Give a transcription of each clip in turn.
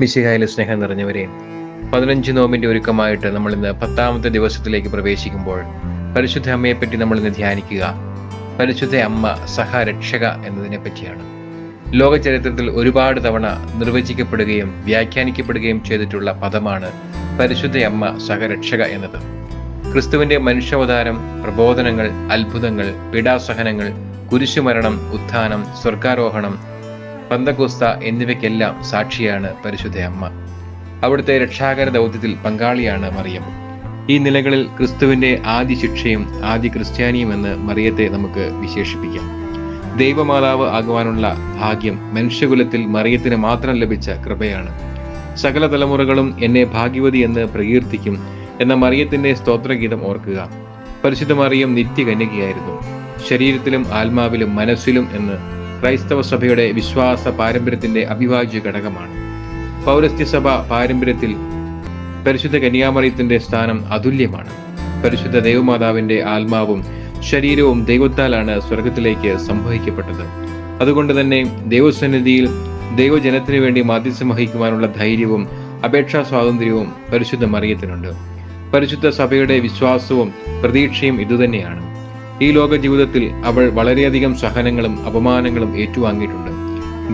മിശിഹായിലെ സ്നേഹം നിറഞ്ഞവരെ പതിനഞ്ച് നോമ്പിന്റെ ഒരുക്കമായിട്ട് നമ്മൾ ഇന്ന് പത്താമത്തെ ദിവസത്തിലേക്ക് പ്രവേശിക്കുമ്പോൾ പരിശുദ്ധ അമ്മയെപ്പറ്റി നമ്മൾ ഇന്ന് ധ്യാനിക്കുക. പരിശുദ്ധ അമ്മ സഹരക്ഷക എന്നതിനെ പറ്റിയാണ് ലോക ചരിത്രത്തിൽ ഒരുപാട് തവണ നിർവചിക്കപ്പെടുകയും വ്യാഖ്യാനിക്കപ്പെടുകയും ചെയ്തിട്ടുള്ള പദമാണ് പരിശുദ്ധ അമ്മ സഹരക്ഷക എന്നത്. ക്രിസ്തുവിന്റെ മനുഷ്യാവതാരം പ്രബോധനങ്ങൾ അത്ഭുതങ്ങൾ പീഡാസഹനങ്ങൾ കുരിശുമരണം ഉത്ഥാനം സ്വർഗാരോഹണം പന്തകുസ്ത എന്നിവയ്ക്കെല്ലാം സാക്ഷിയാണ് പരിശുദ്ധ അമ്മ. അവിടുത്തെ രക്ഷാകര ദൗത്യത്തിൽ പങ്കാളിയാണ് മറിയം. ഈ നിലകളിൽ ക്രിസ്തുവിന്റെ ആദ്യ ശിക്ഷയും ആദ്യ ക്രിസ്ത്യാനിയും എന്ന് മറിയത്തെ നമുക്ക് വിശേഷിപ്പിക്കാം. ദൈവമാതാവ് ആകുവാനുള്ള ഭാഗ്യം മനുഷ്യകുലത്തിൽ മറിയത്തിന് മാത്രം ലഭിച്ച കൃപയാണ്. സകല തലമുറകളും എന്നെ ഭാഗ്യവതി എന്ന് പ്രകീർത്തിക്കും എന്ന മറിയത്തിന്റെ സ്തോത്രഗീതം ഓർക്കുക. പരിശുദ്ധ മറിയം നിത്യകന്യകയായിരുന്നു. ശരീരത്തിലും ആത്മാവിലും മനസ്സിലും എന്ന് ക്രൈസ്തവ സഭയുടെ വിശ്വാസ പാരമ്പര്യത്തിന്റെ അവിഭാജ്യ ഘടകമാണ്. പൗരസ്ത്യസഭ പാരമ്പര്യത്തിൽ പരിശുദ്ധ കന്യാമറിയത്തിന്റെ സ്ഥാനം അതുല്യമാണ്. പരിശുദ്ധ ദൈവമാതാവിന്റെ ആത്മാവും ശരീരവും ദൈവത്താലാണ് സ്വർഗത്തിലേക്ക് സംഭവിക്കപ്പെട്ടത് അതുകൊണ്ട് തന്നെ ദൈവസന്നിധിയിൽ ദൈവജനത്തിനു വേണ്ടി മാധ്യസ്ഥം വഹിക്കുവാനുള്ള ധൈര്യവും അപേക്ഷാ സ്വാതന്ത്ര്യവും പരിശുദ്ധ മറിയത്തിനുണ്ട്. പരിശുദ്ധ സഭയുടെ വിശ്വാസവും പ്രതീക്ഷയും ഇതുതന്നെയാണ്. ഈ ലോക ജീവിതത്തിൽ അവൾ വളരെയധികം സഹനങ്ങളും അപമാനങ്ങളും ഏറ്റുവാങ്ങിയിട്ടുണ്ട്.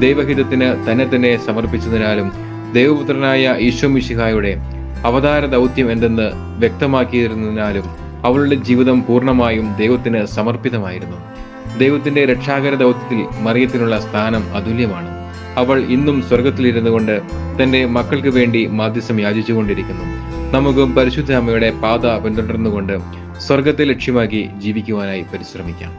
ദൈവഹിതത്തിന് തന്നെ തന്നെ സമർപ്പിച്ചതിനാലും ദൈവപുത്രനായ ഈശോ മിശിഹായുടെ അവതാര ദൗത്യം എന്തെന്ന് വ്യക്തമാക്കിയിരുന്നതിനാലും അവളുടെ ജീവിതം പൂർണമായും ദൈവത്തിന് സമർപ്പിതമായിരുന്നു. ദൈവത്തിന്റെ രക്ഷാകര ദൗത്യത്തിൽ മറിയത്തിനുള്ള സ്ഥാനം അതുല്യമാണ്. അവൾ ഇന്നും സ്വർഗത്തിലിരുന്നു കൊണ്ട് തന്റെ മക്കൾക്ക് വേണ്ടി മാധ്യസം യാചിച്ചുകൊണ്ടിരിക്കുന്നു. നമുക്കും പരിശുദ്ധ അമ്മയുടെ പാത പിന്തുടർന്നുകൊണ്ട് സ്വർഗത്തെ ലക്ഷ്യമാക്കി ജീവിക്കുവാനായി പരിശ്രമിക്കാം.